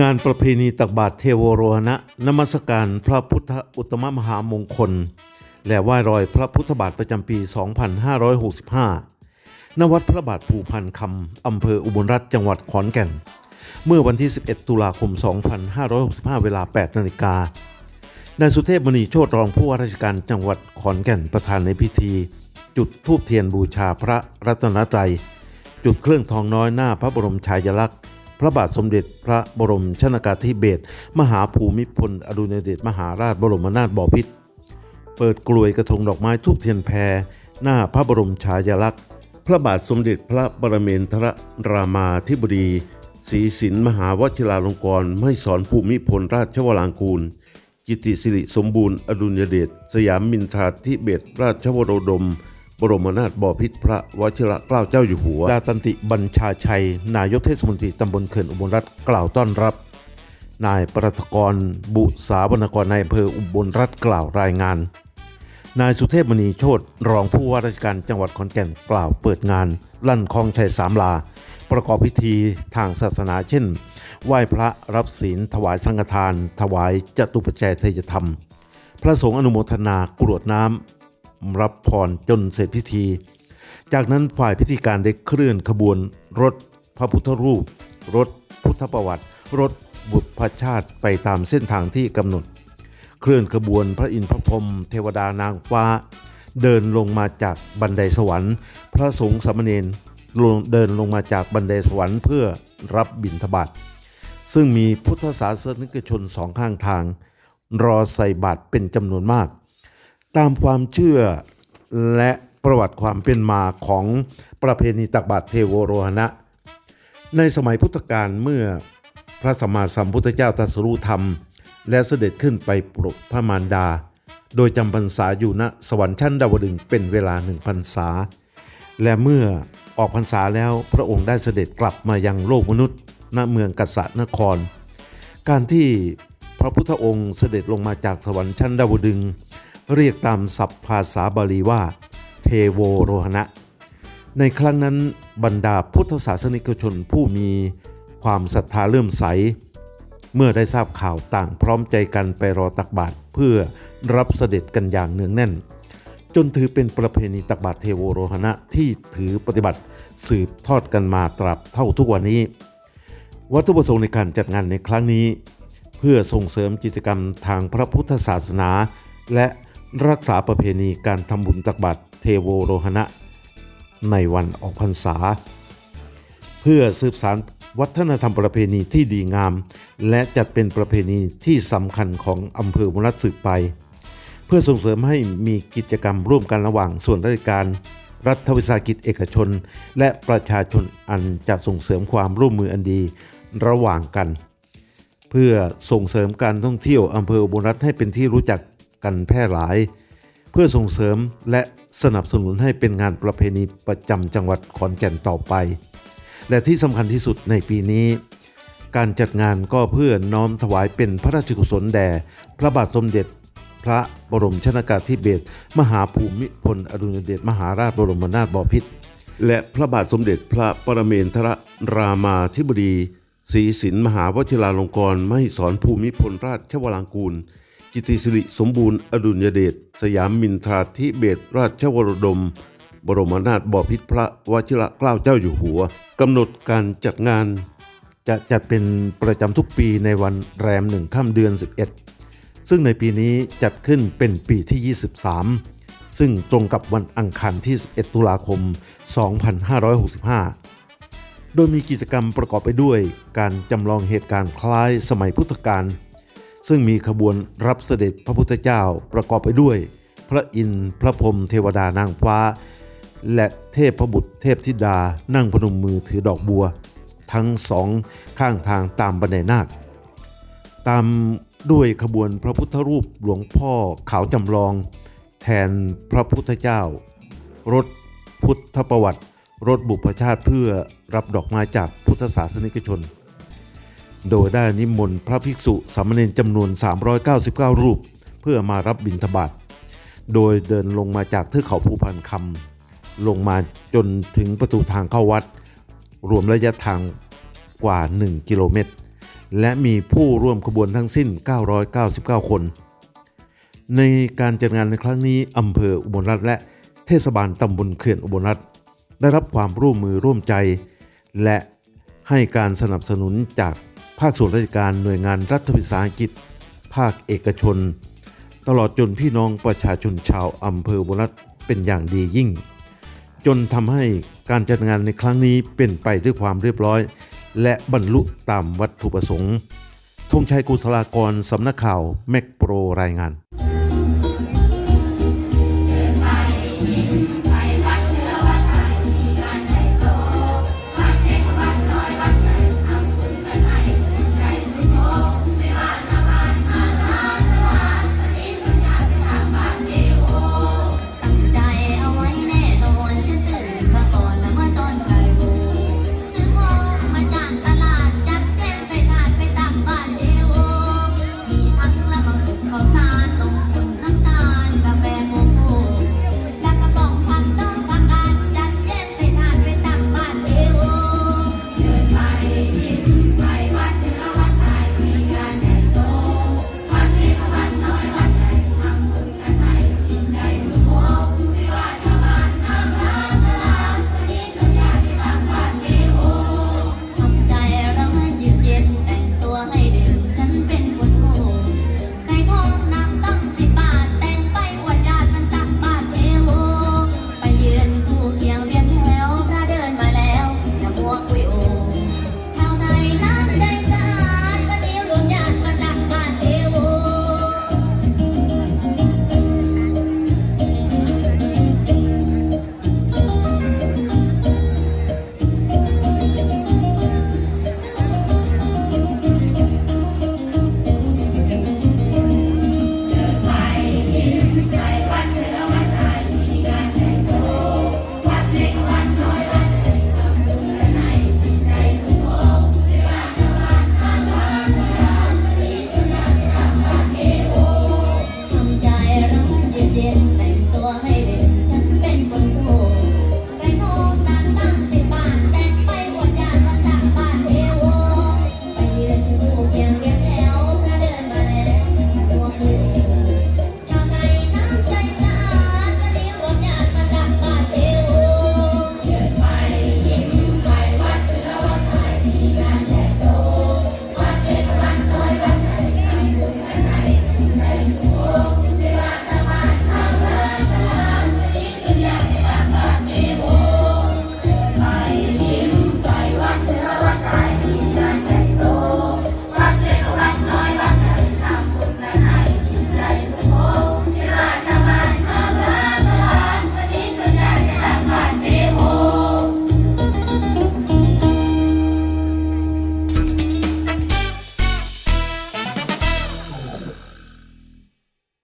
งานประเพณีตักบาตรเทโวโรหณะนมัสการพระพุทธอุตมมหามงคล และไหว้รอยพระพุทธบาทประจำปี 2565 ณ วัดพระบาทภูพันคำอำเภออุบลรัฐจังหวัดขอนแก่น เมื่อวันที่ 11 ตุลาคม 2565 เวลา 8 นาฬิกานายสุเทพมณีโชตรองผู้ว่าราชการจังหวัดขอนแก่นประธานในพิธี จุดธูปเทียนบูชาพระรัตนตรัย จุดเครื่องทองน้อยหน้าพระบรมฉายลักษณ์ พระบาทสมเด็จพระบรมชนากาธิเบศรมหาภูมิพลอดุลยเดชมหาราชบรมนาถบพิตรเปิดกลวยกระทงดอกไม้ทูบเทียนแพร หน้าพระบรมฉายาลักษณ์ พระบาทสมเด็จพระบรมเนทรรามาธิบดีศรีสินมหาวชิราลงกรณ์ไม่สอนภูมิพลราชวรางกูล กิติสิริสมบูรณ์อดุลยเดชสยามมินทราธิเบศรราชวโรดม บรมนาถบพิตรพระวชิระเกล้าเจ้าอยู่หัวดาตันติบัญชาชัย นายกเทศมนตรีตำบลเขื่อนอุบลรัฐกล่าวต้อนรับ นายประทกรบุษาบรรณกรในายอำเภออุบลรัฐกล่าวรายงาน นายสุเทพมณีโชตรองผู้ว่าราชการจังหวัดขอนแก่นกล่าวเปิดงาน ลั่นคลองชัยสามลา ประกอบพิธีทางศาสนาเช่น ไหว้พระรับศีล ถวายสังฆทาน ถวายจตุปัจจัยเทยธรรม พระสงฆ์อนุโมทนากรวดน้ำ รับพรจนเสร็จพิธี จากนั้นฝ่ายพิธีการได้เคลื่อนขบวนรถพระพุทธรูป รถพุทธประวัติ รถบุตรพระชาติไปตามเส้นทางที่กำหนด เคลื่อนขบวนพระอินทร์พระพรหมเทวดานางฟ้า เดินลงมาจากบันไดสวรรค์ พระสงฆ์สามเณรเดินลงมาจากบันไดสวรรค์เพื่อรับบิณฑบาตซึ่งมีพุทธศาสนิกชนสองข้างทาง รอใส่บาตรเป็นจำนวนมาก ตามความเชื่อและประวัติความเป็นมาของประเพณีตักบาตรเทโวโรหณะ ในสมัยพุทธกาลเมื่อพระสัมมาสัมพุทธเจ้าตรัสรู้ธรรม และเสด็จขึ้นไปโปรดพระมารดา โดยจำพรรษาอยู่ณสวรรค์ชั้นดาวดึงเป็นเวลาหนึ่งพรรษา และเมื่อออกพรรษาแล้วพระองค์ได้เสด็จกลับมายังโลกมนุษย์ ณเมืองกัสสะนคร การที่พระพุทธองค์เสด็จลงมาจากสวรรค์ชั้นดาวดึง เรียกตามศัพท์ภาษาบาลีว่า เทโวโรหณะ ในครั้งนั้นบรรดาพุทธศาสนิกชนผู้มีความศรัทธาเลื่อมใส เมื่อได้ทราบข่าวต่างพร้อมใจกันไปรอตักบาตรเพื่อรับเสด็จกันอย่างเนืองแน่น จนถือเป็นประเพณีตักบาตรเทโวโรหณะที่ถือปฏิบัติสืบทอดกันมาตราบเท่าทุกวันนี้ วัตถุประสงค์ในการจัดงานในครั้งนี้ เพื่อส่งเสริมกิจกรรมทางพระพุทธศาสนา และ รักษาประเพณีการทำบุญตักบาตรเทโวโรหณะ ในวันออกพรรษา เพื่อสืบสานวัฒนธรรมประเพณีที่ดีงาม และจัดเป็นประเพณีที่สำคัญของอำเภอมุรัตสืบไป เพื่อส่งเสริมให้มีกิจกรรมร่วมกันระหว่างส่วนราชการ รัฐวิสาหกิจเอกชน และประชาชนอันจะส่งเสริมความร่วมมืออันดีระหว่างกัน เพื่อส่งเสริมการท่องเที่ยวอำเภออุบลรัฐให้เป็นที่รู้จัก กันแพร่หลาย เพื่อส่งเสริมและสนับสนุนให้เป็นงานประเพณีประจำจังหวัดขอนแก่นต่อไป และที่สำคัญที่สุดในปีนี้ การจัดงานก็เพื่อน้อมถวายเป็นพระราชกุศลแด่ พระบาทสมเด็จ พระบรมชนากาธิเบศรมหาภูมิพลอดุลยเดชมหาราชบรมนาถบพิตรและพระบาทสมเด็จพระปรเมนทรรามาธิบดีศรีสินมหาวชิราลงกรณ์มหิสรภูมิพลราชวรางกูล กิติสิริสมบูรณ์อดุลยเดชสยามมินทราธิเบศรราชวรดม บรมนาถบพิตรพระวชิระเกล้าเจ้าอยู่หัวกำหนดการจัดงาน จะจัดเป็นประจำทุกปีในวันแรมหนึ่งค่ำเดือน 11 ซึ่งในปีนี้จัดขึ้นเป็นปีที่ 23 ซึ่งตรงกับวันอังคารที่ 11 ตุลาคม 2565โดยมีกิจกรรมประกอบไปด้วยการจำลองเหตุการณ์คล้ายสมัยพุทธกาล ซึ่งมีขบวนรับเสด็จพระพุทธเจ้าประกอบไปด้วย พระอินทร์พระพรหมเทวดานางฟ้า และเทพบุตรเทพธิดานั่งพนมมือถือดอกบัว ทั้งสองข้างทางตามบันไดนาค ตามด้วยขบวนพระพุทธรูปหลวงพ่อขาวจำลอง แทนพระพุทธเจ้า รถพุทธประวัติ รถบุพชาติเพื่อรับดอกไม้จากพุทธศาสนิกชน โดยได้นิมนต์พระภิกษุสามเณรจำนวน 399 รูป เพื่อมารับบิณฑบาต โดยเดินลงมาจากเทือกเขาภูพันคำลงมาจนถึงประตูทางเข้าวัด รวมระยะทางกว่า 1 กิโลเมตร และมีผู้ร่วมขบวนทั้งสิ้น 999 คน ในการจัดงานในครั้งนี้อำเภออุบลรัฐและเทศบาลตำบลเขื่อนอุบลรัฐได้รับความร่วมมือร่วมใจ และให้การสนับสนุนจาก ภาคส่วนราชการหน่วยงานรัฐวิสาหกิจ ภาคเอกชน ตลอดจนพี่น้องประชาชนชาวอำเภออุบรัฐเป็นอย่างดียิ่ง จนทำให้การจัดงานในครั้งนี้เป็นไปด้วยความเรียบร้อย และบรรลุตามวัตถุประสงค์ธงชัยกุศลากรสำนักข่าวแมกโปรรายงาน